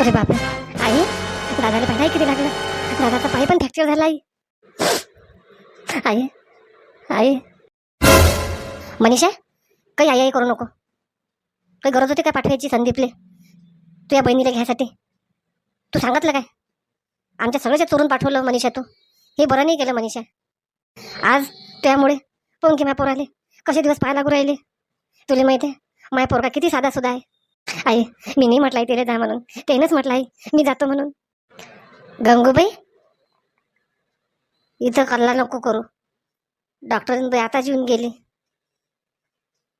अरे बापरे. आई दादाला पाय किती लागलं. दादाचा पाय पण फ्रॅक्चर झाला आई आई. आई मनीषा काही आई आई करू नको. काही गरज होती काय पाठवायची संदीपले? तुझ्या बहिणीला घ्यायसाठी तू सांगितलं काय? आमच्या सगळ्याच्या चोरून पाठवलं मनीषा तू. हे बरं नाही केलं मनीषा. आज त्यामुळे पण की माझ्या पोराले कसे दिवस पाहायला लागू राहिले? तुला माहिती आहे माय पोरगा किती साधा सुद्धा आहे. आई मी नाही म्हटलं तिला जा म्हणून. त्यानंच म्हटलं आई मी जातो म्हणून. गंगूबाई इथं कल्ला नको करू. डॉक्टर आताच येऊन गेले.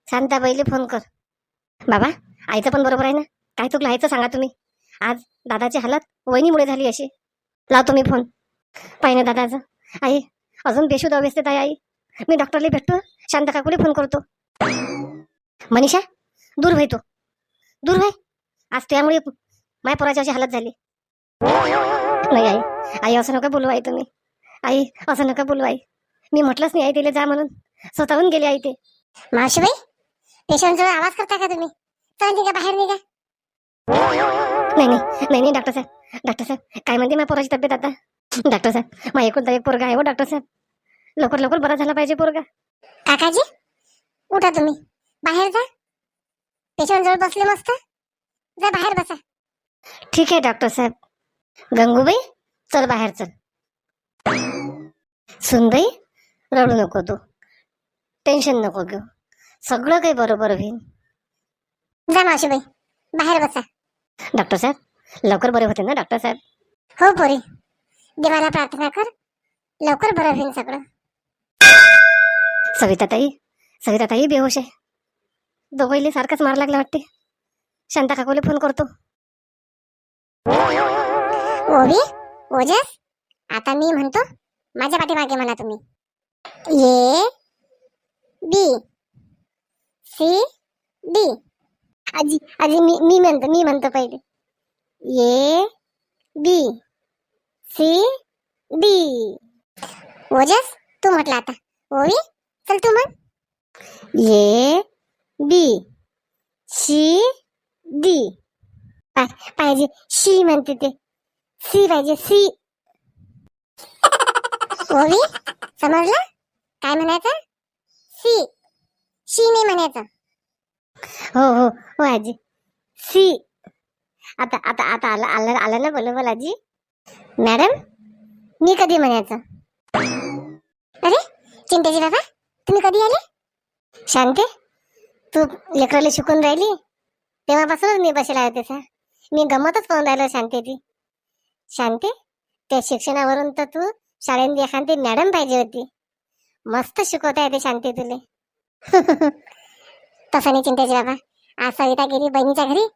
शांताबाईले फोन कर. बाबा आईचं पण बरोबर आहे ना? काय चुकलं आईचं सांगा तुम्ही. आज दादाची हालत वहिनीमुळे झाली अशी. लावतो मी फोन. पाहिजे दादाचं. आई अजून बेशुद्ध अवस्थेत आहे आई. मी डॉक्टरला भेटतो. शांत काकूला फोन करतो. मनीषा दूर व्हाय दूर व्हाय आज त्यामुळे माझ्या पोराची अशी हालत झाली. नाही आई आई असं नका बोलू आई तुम्ही. आई असं नका बोलू आई. मी म्हटलंच नाही आई तिला जा म्हणून. स्वतःहून गेली आई ते. मावशीबाई पेशंटजवळ आवाज करता का तुम्ही? चल निघा बाहेर निघा. नाही नाही नाही नाही डॉक्टर साहेब. डॉक्टर साहेब काय म्हणते माझ्या पोराची तब्येत आता? डॉक्टर साहेब माझ्या एकुलता एक पोरगा आहे हो डॉक्टर साहेब. लवकर लवकर बरा झाला पाहिजे पोरगा. काकाजी उठा तुम्ही. बाहेर जा. पेशंट जवळ बसले मस्त. जा बाहेर बसा. ठीक आहे डॉक्टर साहेब. गंगूबाई चल बाहेर चल. सुनबाई रडू नको तू. टेन्शन नको घेऊ. सगळं काही बरोबर होईल. जा मावशीबाई बाहेर बसा. डॉक्टर साहेब लवकर बरे होते ना डॉक्टर साहेब? हो पोरी. देवाला प्रार्थना कर. लवकर बरं होईल सगळं. सविताताई सविताताई बेहोश आहे. दोघाईले सारखाच मार लागला वाटते. शांता काकूले फोन करतो. ओवी ओजस आता मी म्हणतो माझ्या पाठीमागे म्हणा तुम्ही. A B C D. आजी आजी मी मी म्हणतो मी म्हणतो पहिले. ए बी सी डी. ओजस तू म्हटलं आता. ओवी चल तू म्हण. A B C D. पाहिजे. शी म्हणते ते. सी पाहिजे. सी. ओवी समजलं? काय म्हणायचं? सी. शी नाही म्हणायचं. हो हो हो आजी. सी. आता आता आता आलं आलं आलं ना बोल बोल आजी. मॅडम मी कधी म्हणायचं? अरे चिंतेची बाबा तुम्ही कधी आले? शांते? तू लेकराला शिकून राहिली? तेव्हापासूनच मी बसेला आहे त्याचा मी गमतच पाहून राहिलो शांती ती शांती त्या शिक्षणावरून तर तू शाळेत एखादी मॅडम पाहिजे होती. मस्त शिकवता येते शांती तुले. तसं नाही चिंताची बाबा. आज सविता गेली बहिणीच्या घरी.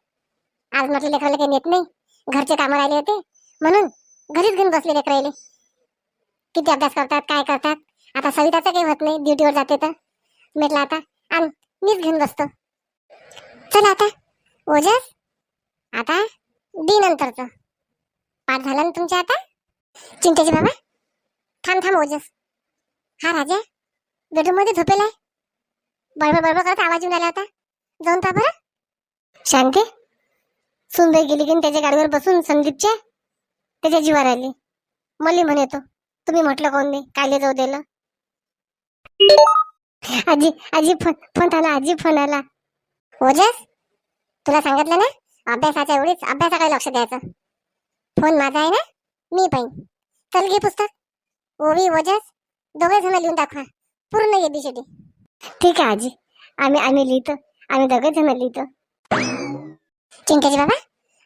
आज म्हटलं लेकराला काही नेत नाही. घरचे कामं राहिले होते. म्हणून घरीच घेऊन बसले लेकर राहिले किती अभ्यास करतात काय करतात? आता सविताचं काही होत नाही. ड्युटीवर जाते तर. म्हटलं आता आण. मीच घेऊन बसतो. चला आता. ओजस आता डी नंतरच. पाठ झालं ना तुमच्या आता? चिंतेचे बाबा. थांब थांब ओजस हा राजा. बेडरूममध्ये झोपेला आहे बळबळ बडबड करत आवाज येऊन आला होता जाऊन पा बरं. शांती. सुनबाई गेली की त्याच्या गाडीवर बसून संदीपच्या त्याच्या जीवावर आली मली म्हणे तो तुम्ही म्हटलं कोण नाही? कायले जाऊ दिलं? आजी आजी फोन फोन आला आजी फोन आला. ओजस तुला सांगितलं ना? अभ्यासाच्या एवढीच अभ्यासाकडे लक्ष द्यायचं. फोन माझा आहे ना? मी पाहिन चल घे पुस्तक. ओवी ओजस दोघे जण लिहून दाखवा. पूर्ण एबीसीडी ठीक आहे आजी. आम्ही आम्ही लिहितो. आम्ही दोघे जण लिहितो. चिंकेजी बाबा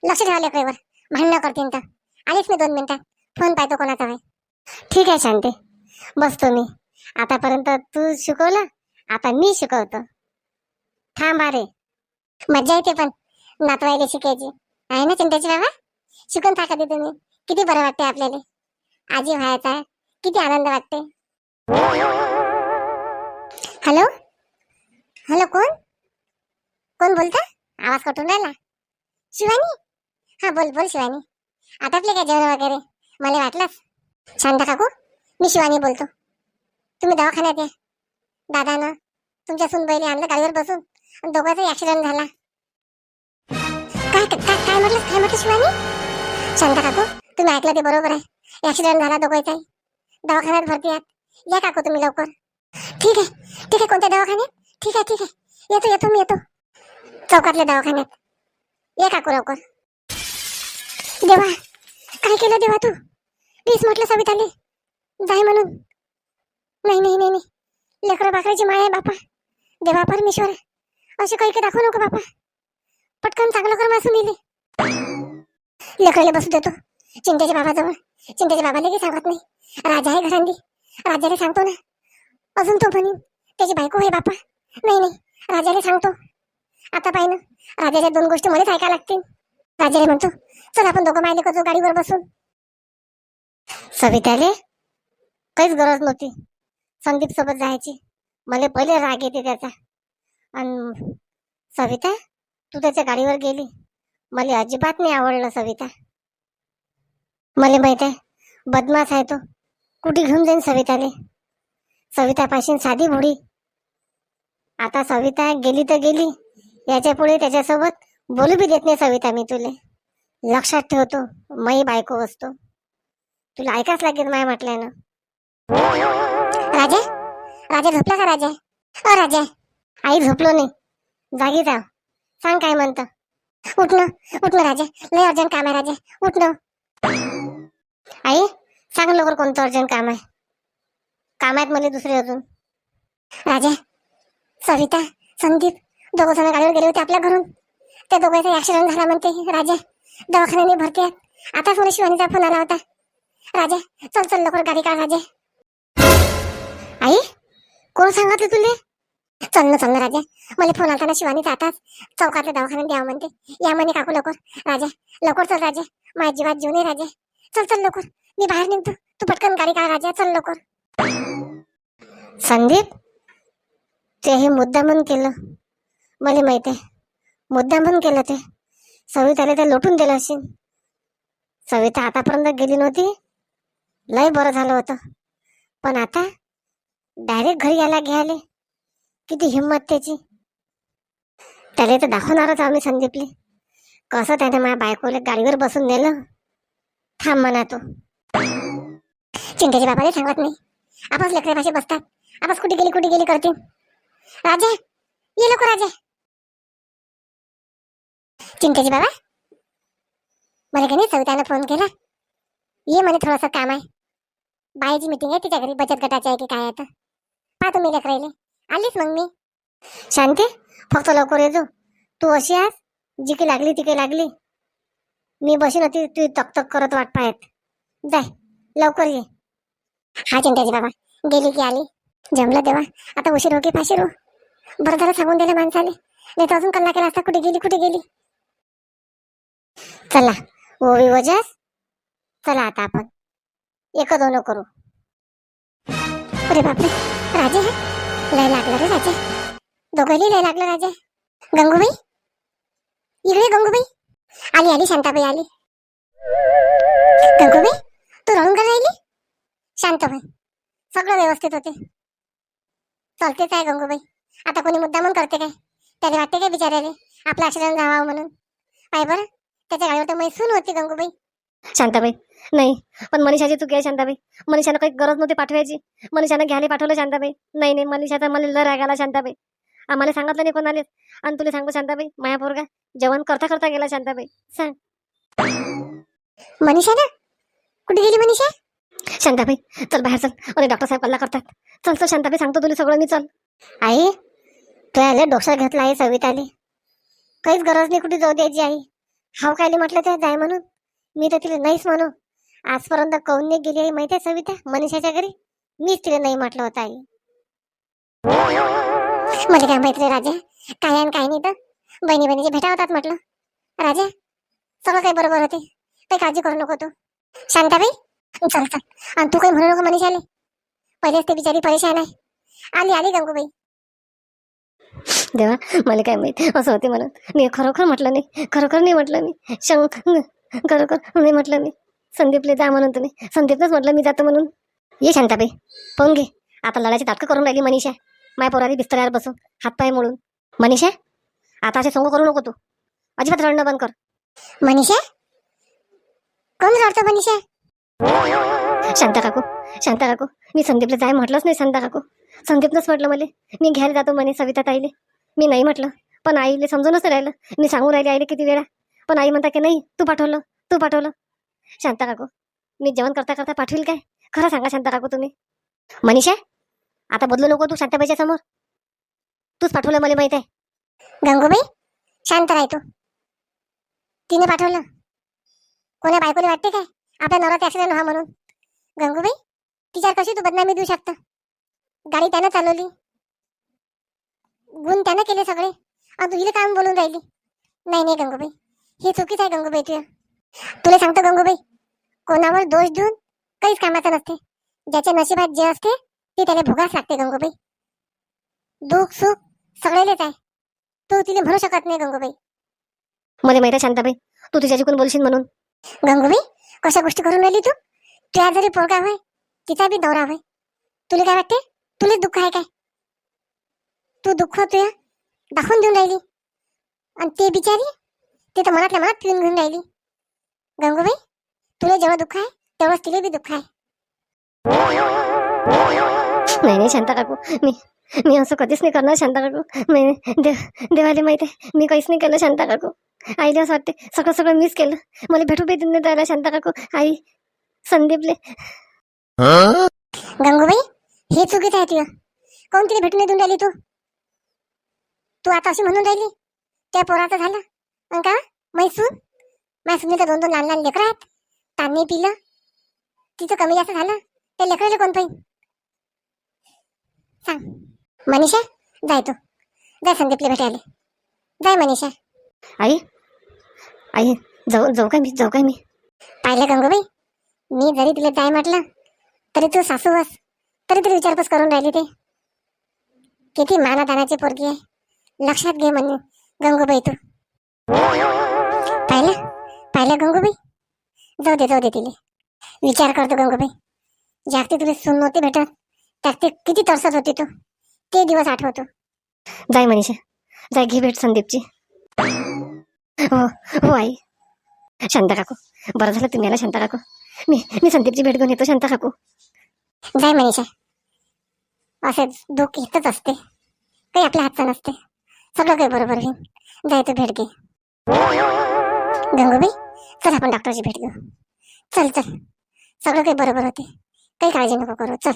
लक्ष ठेवा लेकरीवर भांडणं करतीन तर. आलीच मी दोन मिनिटात फोन पाहतो कोणाचा आहे. ठीक आहे शांते. बसतो मी. आतापर्यंत तू शिकवलं? आता मी शिकवतो. थांब अरे. मज्जा येते पण नातवायला शिकायची. आहे ना चिंताची बाबा? शिकून टाका दे तुम्ही. किती बरं वाटते आपल्याला. आजी व्हायचा. किती आनंद वाटते हॅलो? हॅलो कोण? कोण बोलता? आवाज कटून राहिला. शिवानी? हा बोल बोल शिवानी. आटापले काय जेवण वगैरे? मला वाटलंच. शांता काकू मी शिवानी बोलतो. तुम्ही दवाखान्यात या. दादानं तुमच्या सुनबाईने आणलं गाडीवर बसून. आणि दोघांचा ऍक्सिडेंट झाला. काय काय काय म्हटलं काय म्हटलं शिवानी? शांता काकू तुम्ही ऐकलं ते बरोबर आहे. ऍक्सिडेंट झाला दोघांचा दवाखान्यात भरती आहात. या काकू तुम्ही लवकर. ठीक आहे ठीक आहे कोणत्या दवाखान्यात? ठीक आहे ठीक आहे. येतो येतो मी येतो. चौकातल्या दवाखान्यात. ये काकू लवकर. देवा काय केलं देवा तू? प्लीज म्हटलं सविताले जाय म्हणून. नाही नाही नाही नाही. लेकरं बाकराची माया आहे बापा. देवा परमेश्वर. असे काही काही दाखवू नको बापा. पटकन चांगलं कर मासून दिले. लेकराला बसू देतो. चिंतेच्या बाबाजवळ. चिंतेच्या बाबाला काही सांगत नाही. राजा आहे घरांदी राजाला सांगतो ना. अजून तो म्हणीन त्याची बायको आहे बापा. नाही नाही. राजाला सांगतो. आता पाहिजे ना. राजाच्या दोन गोष्टी मध्येच ऐकायला लागतील. राजाला म्हणतो चल आपण दोघं मायले करतो गाडीवर बसून. सविताले काहीच गरज नव्हती. संदीप सोबत जायची. मला पहिले राग येते त्याचा. आणि सविता तू त्याच्या गाडीवर गेली. मला अजिबात नाही आवडलं सविता. मला माहीत आहे बदमाश आहे तो. कुठे घेऊन जाईन सविताले? सवितापाशीन साधी भोळी. आता सविता गेली तर गेली. याच्यापुढे त्याच्यासोबत बोलू बी देत नाही सविता मी तुले. लक्षात ठेवतो मई बायको असतो. तुला ऐकाच लागेल माय म्हटल्यानं. राजा? राजा झोपला का राजा? अ राजा. आई झोपलो नाही. जागी जाव सांग काय म्हणतो. उठ ना. राजा. लय अर्जंट काम आहे राजा. उठ आई सांग लवकर कोणतं अर्जंट काम आहे. काम आहेत मला दुसरे अजून. राजा सविता संदीप दोघं जण गाडीवर गेले होते आपल्या घरून. त्या दोघांचा ऍक्सिडेंट झाला म्हणते राजा. दवाखान्याने भरते आहेत. आताच मला शिवानीचा फोन आला होता. राजा चल चल लवकर गाडी काढ राजा. कोण सांगितलं तुले? चल ना चल ना राजा. मला फोन आला ना शिवानीचा आताच चौकातल्या दवाखान्यात द्यावं म्हणते. या म्हणे काकू लवकर. राजा लवकर चल राजा. माझ्या जीवात जीव नाही राजा. चल चल लवकर. मी बाहेर निघतो. तू पटकन गाडी काढ राजा. चल लवकर. संदीप ते हे मुद्दामन केलं. मला माहिती आहे. मुद्दामन केलं ते. सविताला ते लोटून दिलं असेल. सविता आतापर्यंत गेली नव्हती. लय बरं झालं होतं. पण आता डायरेक्ट घरी यायला घ्यायले किती हिंमत त्याची. त्याला तर दाखवणारच आम्ही संदीपले. कसं त्याने माझ्या बायकोला गाडीवर बसून नेलं. थांब म्हणा तो. चिंतेच्या बाबाला सांगत नाही. आपच लेकरे बसतात. आपण कुठे गेली कुठे गेली करते राजा ये लोक राजा. चिंतेची बाबा मला की नाही सवितानं फोन केला. ये म्हणे थोडंसं काम आहे. बाईची मीटिंग आहे तिच्या घरी बचत गटाची आहे की काय आता. पाहतो मी लेकरायले आलीच मग मी. शांती फक्त लवकर येतो तू. अशी आहेस? जी लागली ती काही लागली. मी बसून होती तू तकतक करत वाट पाहत. जाय लवकर ये. हा चिंताजी बाबा गेली की आली. जमलं देवा. आता उशीर हो की फाशीर हो बरं झालं सांगून दिलं माणसाले. नाही तर अजून कल्ला केला असता कुठे गेली कुठे गेली? चला ओवी वजास. चला आता आपण. एक दोन करू. अरे बापरे. राजे लय लागलं रे राजे. दोघंही लय लागलं राजे. गंगूबाई? इकडे गंगूबाई. आली आली शांताबाई आली. गंगूबाई तू रडून का राहिली? शांताबाई सगळं व्यवस्थित होते. चालतेच आहे गंगूबाई. आता कोणी मुद्दा म्हणून करते काय? त्याला वाटते काय बिचारायला आपला आश्रम जावा म्हणून. पाय बरं त्याच्या गाडीवर तर मैसून होती गंगूबाई. शांताबाई नाही. पण मनीषाची चुकी आहे शांताबाई. मनीषानं काही गरज नव्हती पाठवायची. मनीषानं घ्यायला पाठवलं शांताबाई. नाही नाही मनीषाचा मला लय राग आला शांताबाई. आम्हाला सांगितलं नाही कोणालेच आणि तुला सांगतो शांताबाई माया पोरगा जेवण करता करता गेला शांताबाई. सांग. मनीषा ना कुठे गेली मनीषा? शांताबाई चल बाहेर चल. अरे डॉक्टर साहेब कल्ला करतात. चल चल शांताबाई सांगतो तुला सगळं मी चल. आई तू आले डोक्यात घेतला आहे सविताले. काहीच गरज नाही कुठे जाऊ द्यायची आई. हाव कायले म्हटलं ते जाय म्हणून. मी तर तिला नाहीच म्हणू. आजपर्यंत कौन नाही गेली आहे माहिती आहे सविता? मनीषाच्या घरी? मीच तिला नाही म्हटलं होतं आई. मला काय माहिती राजा. काय आणि काय नाही तर? बहिणी बहिणीची भेटा होतात म्हटलं. राजा सगळं काही बरोबर होते. काही काळजी करू नको तू. शांताबाई चल चल. आणि तू काही म्हणू नको मनीषाले. पहिलेच ते बिचारी परेशान आहे. आली आली गंगूबाई. देवा मला काय माहिती. असं होते म्हणून. मी खरोखर म्हटलं नाही. खरोखर नाही म्हटलं मी. शंक खरोखर नाही म्हटलं मी. संदीपले जा म्हणून तुम्ही. संदीपनंच म्हटलं मी जातो म्हणून. ये शांताबाई पाहून घे. आता लढायची नाटकं करून राहिली मनीषा. माय पोराली बिस्तऱ्यावर बसून हातपाय मोडून. मनीषा आता असे सोंग करू नको तू. अजिबात रडणं बंद कर. मनीषा? कोण रडतो मनीषा? शांता काकू शांता काकू मी संदीपला जाय म्हटलंच नाही शांता काकू. संदीपनंच म्हटलं मला. मी घ्यायला जातो म्हणे सविता ताईले. मी नाही म्हटलं. पण आईले समजूनच नाही राहिलं. मी सांगून राहिले आईले किती वेळा. पण आई म्हणता की नाही तू पाठवलं तू पाठवलं. शांता काकू मी जेवण करता करता पाठवील काय? खरं सांगा शांता काकू तुम्ही. मनीषा आता बदलू नको तू शांताबाईच्या समोर. तूच पाठवलं मला माहीत आहे. गंगूबाई शांत राह तू. तिने पाठवलं. कोण्या बायकोने वाटते काय? आपल्या नवरात ऍक्सिडेंट व्हा म्हणून. गंगूबाई तिच्यावर कशी तू बदनामी देऊ शकता? गाडी त्यानं चालवली. गुण त्यानं केले सगळे. आणि तू हिला काम बोलून राहिली? नाही नाही गंगूबाई. हे चुकीच आहे गंगूबाई तुझ्या. तुला सांगतो गंगूबाई कोणावर दोष देऊन काहीच कामाचं नसते. ज्याच्या नशिबात जे असते ते त्याला भोगाच लागते गंगूबाई. दुःख सुख सगळेलेच आहे. तू तिला म्हणू शकत नाही गंगूबाई. मला माहीत आहे शांताबाई तू तिच्याशी बोलशील म्हणून? गंगूबाई कशा गोष्टी करून राहिली तू? तुझ्या जरी पोरगा होय तिचा बी दौरा होय तुला काय वाटते? तुला दुःख आहे काय? तू दुःख तुया दाखवून देऊन राहिली. आणि ते बिचारी ते तर मनातल्या मनात पिऊन घेऊन राहिली. गंगूबाई तुला जेवढं दुःख आहे तेवढंच तिला बी दुःख आहे. नाही नाही शांता काकू मी मी असं कधीच नाही करणार शांता काकू. मी देव देवाले माहीत आहे मी काहीच नाही केलं शांता काकू. आईला असं वाटते सगळं सगळं मिस केलं. मला भेटू बी नाही राहिला शांता काकू. आई संदीपले. गंगूबाई हे चुकीचं आहे तुझं. कोण तिला भेटून नाही देऊन राहिली तू? तू आता अशी म्हणून राहिली त्या पोराचं झालं. मग का मैसून मैसून तर दोन दोन लहान लहान लेकरं आहेत. तांनी पिलं. तिचं कमी जास्त झालं. त्या लेकराला कोण पाहिजे? सांग. मनीषा जाय तू. जाय संदीपला भेटायला. जाय मनीषा. आई आई जाऊ जाऊ काय मी जाऊ काय मी? पाहिलं गंगूबाई? मी जरी तिला जाय म्हटलं तरी तू सासू बस तरी तुला विचारपूस करून राहिली ते. किती मानादानाची पोरगी आहे. लक्षात घे म्हणे गंगूबाई तू. पाहिलं गंगूबाई जाऊ दे जाऊ दे तिले. विचार करतो गंगूबाई जागती तुला सून नव्हती भेटत. त्यात ते किती तरसत होती तू. ते दिवस आठवतो. जाय मनीषा जाय घे भेट संदीपची. हो हो आई. शांता काकू बरं झालं तुम्ही आला शांता काकू मी मी संदीपची भेट घेऊन येतो शांता काकू जाय मनीषा. असे दुःख येतच असते. काही आपल्या हातचं नसते. सगळं काही बरोबर होईल जाय तू भेट घे. गंगूबाई चल आपण डॉक्टरची भेट घेऊ. चल चल. सगळं काही बरोबर होते. काही काळजी नको करू. चल.